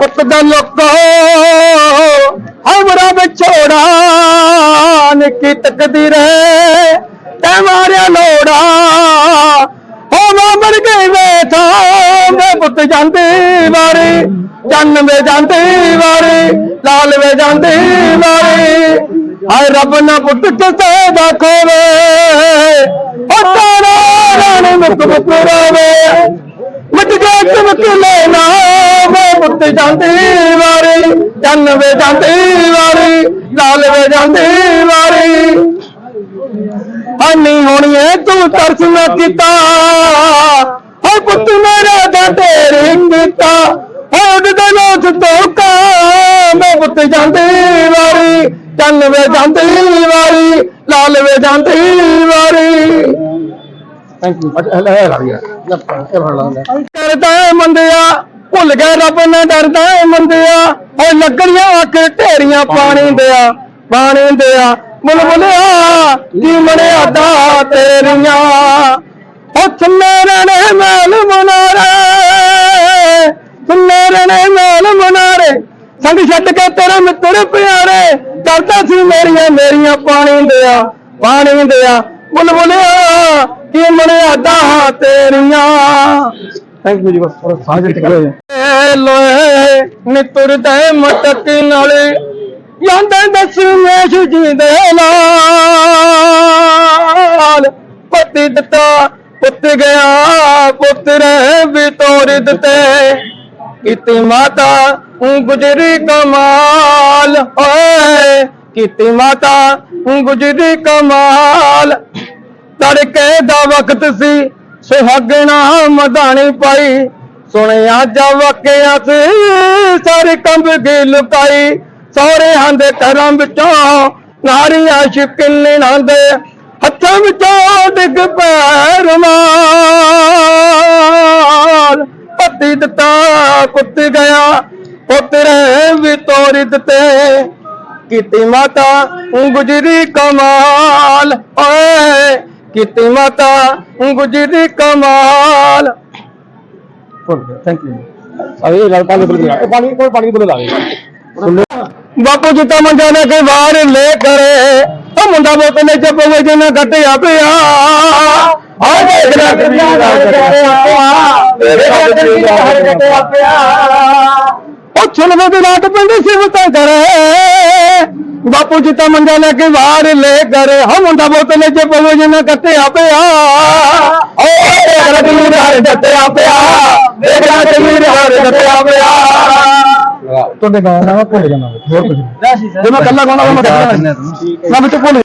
ਪੁੱਤ ਦਾ ਲੋਕੋ ਹਮਰਾ ਵਿਛੋੜਾ ਨਿੱਕੀ ਤਕਦੀਰ ਤੈ ਮਾਰਿਆ ਲੋੜਾ। ਹੋ ਮਰ ਗਈ ਵੇ ਥਾਂ ਮੈਂ ਪੁੱਤ ਜਾਂਦੀ ਵਾਰੀ ਚੰਨ ਵੇ ਜਾਂਦੀ ਵਾਰੀ ਲਾਲ ਵੇ ਜਾਂਦੀ ਵਾਰੀ। ਹਾਏ ਰੱਬ ਨਾ ਪੁੱਤ ਕਿਸੇ ਦਾ ਖੋਵੇ ਉਹ ਤਾਰਾ ਰਾਣੀ ਮੁਕ ਮੁਕ ਰਵੇ। ਮਿਟ ਗਿਆ ਚਮਕ ਲੈਣਾ ਮੈਂ ਜਾਂਦੀ ਵਾਰੀ ਚੰਨ ਵੇ ਜਾਂਦੀ ਵਾਰੀ ਲਾਲ ਵੇ ਜਾਂਦੀ ਵਾਰੀ। ਹਾਨੀ ਹੋਣੀ ਏ ਤੂੰ ਤਰਸ ਨਾ ਕੀਤਾ। ਹਾਏ ਪੁੱਤ ਮੇਰਾ ਦਾ ਤੇਰੇ ਕੀਤਾ ਹੋਦ ਦਾ ਲੋਸ ਤੋਕਾ ਮੈਂ ਪੁੱਤ ਜਾਂਦੀ ਵਾਰੀ ਚੰਨ ਵੇ ਜਾਂਦੀ ਵਾਰੀ ਲਾਲ ਵੇ ਜਾਂਦੀ ਵਾਰੀ। ਥੈਂਕ ਯੂ ਕਰਦਾ ਮੰਦਿਆ ਭੁੱਲ ਗਏ ਰੱਬ ਨਾ ਡਰਦਾ ਮੰਦਿਆ ਓ ਲੱਗਣੀਆਂ ਅੱਖ ਢੇਰੀਆਂ ਪਾਣੀ ਦਿਆ ਪਾਣੀ ਦਿਆ। ਮੁੱਲ ਮੁੱਲਿਆ ਕੀ ਮਣਿਆਦਾ ਤੇਰੀਆਂ? ਓ ਸੁਨੇਰੇ ਨੇ ਮੈਲ ਮਨਾਰੇ ਸੁਨੇਰੇ ਨੇ ਮੈਲ ਮਨਾਰੇ। ਸੰਗ ਛੱਡ ਕੇ ਤੇਰੇ ਮਿੱਤਰ ਪਿਆਰੇ ਕਰਦਾ ਸੀ ਮੇਰੀਆਂ ਮੇਰੀਆਂ ਪਾਣੀ ਦਿਆ ਪਾਣੀ ਦਿਆ। ਮੁੱਲ ਮੁੱਲਿਆ ਕੀ ਮਣਿਆਦਾ ਤੇਰੀਆਂ? ਥੈਂਕ ਯੂ ਜੀ ਬਸ ਥੋੜਾ ਸਾਹ ਜਿਹਾ ਟਿਕਾ ਲੋਏ ਨਿਤੁਰਦੇ ਮਟਕ ਨਾਲੇ, ਜਾਂਦੇ ਦਸ ਜੀ ਦੇ ਲਾਲ। ਪਤੀ ਦਿੱਤਾ, ਪੁੱਤ ਗਿਆ, ਪੁੱਤਰ ਵੀ ਤੋਰ ਦਿੱਤੇ। ਕਿਤੇ ਮਾਤਾ ਊਂ ਗੁਜਰੀ ਕਮਾਲ। ਓਏ, ਕਿਤੇ ਮਾਤਾ ਊਂ ਗੁਜਰੀ ਕਮਾਲ। ਤੜਕੇ ਦਾ ਵਕਤ ਸੀ ਸੁਹਾਗਣਾ ਮਧਾਣੀ ਪਾਈ। ਸੁਣਿਆ ਜਾ ਵਾਕਿਆ ਸੀ, ਸਾਰੇ ਕੰਬ ਗਈ ਲੁਕਾਈ। ਸਹੁਰੇ ਹੰਦੇ ਘਰਾਂ ਵਿੱਚੋਂ ਨਾਰੀ ਆਸ਼ਿਕ ਲੈਣਾ ਦੇ ਹੱਥਾਂ ਵਿੱਚੋਂ ਡਿੱਗ ਪੈ ਰੁਮਾਲ ਪਤੀ ਦਿੱਤਾ ਪੁੱਤ ਗਿਆ, ਪੁੱਤਰੇ ਵੀ ਤੋੜ ਦਿੱਤੇ। ਕੀਤੀ ਮਾਤਾ ਊਂ ਗੁਜਰੀ ਕਮਾਲ, ਓਏ ਕੀਤੀ ਮਾਤਾ ਗੁਜਰੀ ਕਮਾਲ। ਥੈਂਕ ਯੂ ਅਰੇ ਲੜ ਪਾਣੀ ਬੋਲ ਗਿਆ ਪਾਣੀ ਕੋਈ ਪਾਣੀ ਬੋਲ ਲਾਵੇ ਬਾਪੂ ਜੀ ਤਾਂ ਮੰਜਾ ਲੈ ਕੇ ਬਾਹਰ ਲੈ ਕਰੇ। ਉਹ ਮੁੰਡਾ ਬੋਤਲੇ ਚ ਪਵੇ ਜਿੰਨਾ ਘਟਿਆ ਪਿਆ। ਆ ਦੇਖ ਲੈ ਕਿੰਨਾ ਘਟਿਆ ਪਿਆ ਤੇਰੇ ਘਟਿਆ ਪਿਆ। ਉਹ ਛਲਵੇ ਦੇ ਰਾਤ ਪਿੰਡ ਸਿਵਤਾ ਕਰੇ। ਬਾਪੂ ਜੀ ਤਾਂ ਮੰਜਾ ਲੈ ਕੇ ਬਾਹਰ ਲੈ ਕਰੇ। ਹਾਂ ਮੁੰਡਾ ਬੋਤਲੇ ਚ ਪਵੇ ਜਿੰਨਾ ਘਟਿਆ ਪਿਆ। ਓ ਦੇਖ ਲੈ ਕਿੰਨਾ ਘਟਿਆ ਪਿਆ। ਦੇਖ ਲੈ ਕਿੰਨਾ ਘਟਿਆ ਪਿਆ। ਤੁਹਾਡੇ ਗਾਣਾ ਨਾ ਭੁੱਲ ਜਾਣਾ। ਹੋਰ ਕੁਝ ਜੇ ਮੈਂ ਕੱਲਾ ਗਾਉਣਾ ਮੈਂ ਮੈਂ ਵਿੱਚ ਭੁੱਲ